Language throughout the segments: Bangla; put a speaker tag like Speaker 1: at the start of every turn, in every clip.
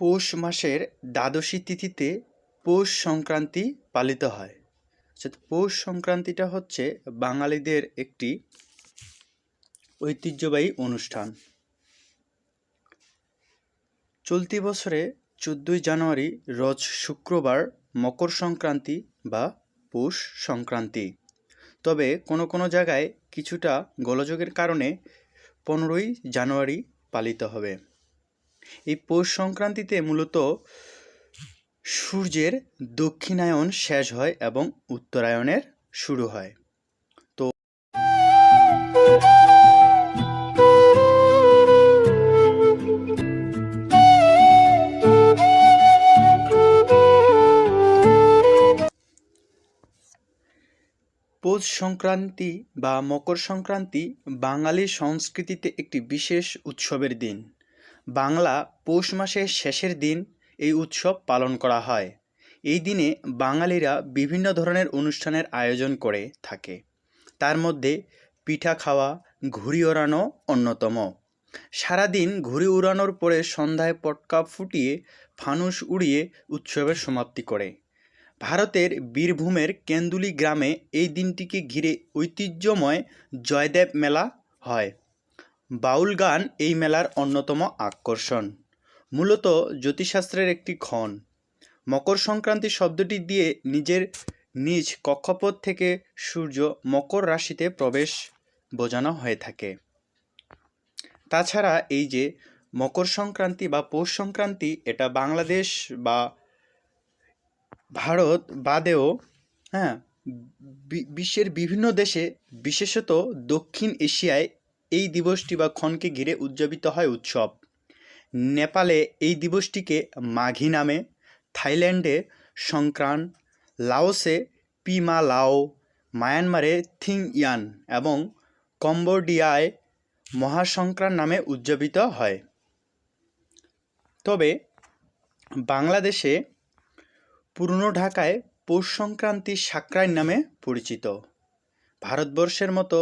Speaker 1: পৌষ মাসের দ্বাদশী তিথিতে পৌষ সংক্রান্তি পালিত হয়। পৌষ সংক্রান্তিটা হচ্ছে বাঙালিদের একটি ঐতিহ্যবাহী অনুষ্ঠান। চলতি বছরে চোদ্দোই জানুয়ারি রোজ শুক্রবার মকর সংক্রান্তি বা পৌষ সংক্রান্তি। তবে কোনো কোনো জায়গায় কিছুটা গোলযোগের কারণে পনেরোই জানুয়ারি পালিত হবে। এই পৌষ সংক্রান্তিতে মূলত সূর্যের দক্ষিণায়ন শেষ হয় এবং উত্তরায়ণের শুরু হয়। তো পৌষ সংক্রান্তি বা মকর সংক্রান্তি বাঙালি সংস্কৃতিতে একটি বিশেষ উৎসবের দিন। বাংলা পৌষ মাসের শেষের দিন এই উৎসব পালন করা হয়। এই দিনে বাঙালিরা বিভিন্ন ধরনের অনুষ্ঠানের আয়োজন করে থাকে। তার মধ্যে পিঠা খাওয়া, ঘুড়ি ওড়ানো অন্যতম। সারাদিন ঘুড়ি উড়ানোর পরে সন্ধ্যায় পটকা ফুটিয়ে ফানুস উড়িয়ে উৎসবের সমাপ্তি করে। ভারতের বীরভূমের কেন্দুলি গ্রামে এই দিনটিকে ঘিরে ঐতিহ্যময় জয়দেব মেলা হয়। বাউল গান এই মেলার অন্যতম আকর্ষণ। মূলত জ্যোতিষশাস্ত্রের একটি ক্ষণ। মকর সংক্রান্তি শব্দটি দিয়ে নিজের নিজ কক্ষপথ থেকে সূর্য মকর রাশিতে প্রবেশ বোঝানো হয়ে থাকে। তাছাড়া এই যে মকর সংক্রান্তি বা পৌষ সংক্রান্তি, এটা বাংলাদেশ বা ভারত বাদেও হ্যাঁ বিশ্বের বিভিন্ন দেশে, বিশেষত দক্ষিণ এশিয়ায় এই দিবসটি বা ক্ষণকে ঘিরে উদযাপিত হয় উৎসব। নেপালে এই দিবসটিকে মাঘী নামে, থাইল্যান্ডে সংক্রান, লাওসে পিমা লাও মায়ানমারে থিং ইয়ান এবং কম্বোডিয়ায় মহাসংক্রান নামে উদযাপিত হয়। তবে বাংলাদেশে পুরনো ঢাকায় পৌষ সংক্রান্তি সাকরাইন নামে পরিচিত। ভারতবর্ষের মতো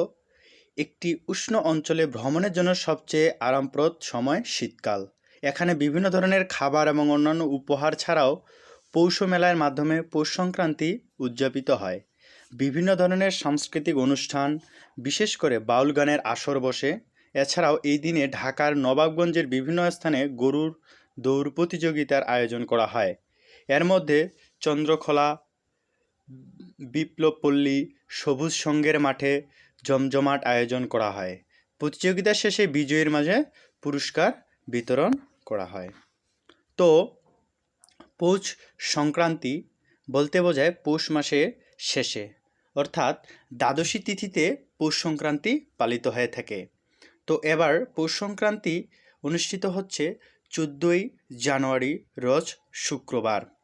Speaker 1: একটি উষ্ণ অঞ্চলে ভ্রমণের জন্য সবচেয়ে আরামপ্রদ সময় শীতকাল। এখানে বিভিন্ন ধরনের খাবার এবং অন্যান্য উপহার ছাড়াও পৌষ মেলার মাধ্যমে পৌষ সংক্রান্তি উদযাপিত হয়। বিভিন্ন ধরনের সাংস্কৃতিক অনুষ্ঠান, বিশেষ করে বাউল গানের আসর বসে। এছাড়াও এই দিনে ঢাকার নবাবগঞ্জের বিভিন্ন স্থানে গরুর দৌড় প্রতিযোগিতার আয়োজন করা হয়। এর মধ্যে চন্দ্রখোলা, বিপ্লবপল্লী, সবুজ সঙ্গের মাঠে জমজমাট আয়োজন করা হয়। প্রতিযোগিতা শেষে বিজয়ীর মাঝে পুরস্কার বিতরণ করা হয়। তো, পৌষ সংক্রান্তি বলতে বোঝায় পৌষ মাসের শেষে, অর্থাৎ দ্বাদশী তিথিতে পৌষ সংক্রান্তি পালিত হয়ে থাকে। তো এবার পৌষ সংক্রান্তি অনুষ্ঠিত হচ্ছে চোদ্দোই জানুয়ারি রোজ শুক্রবার।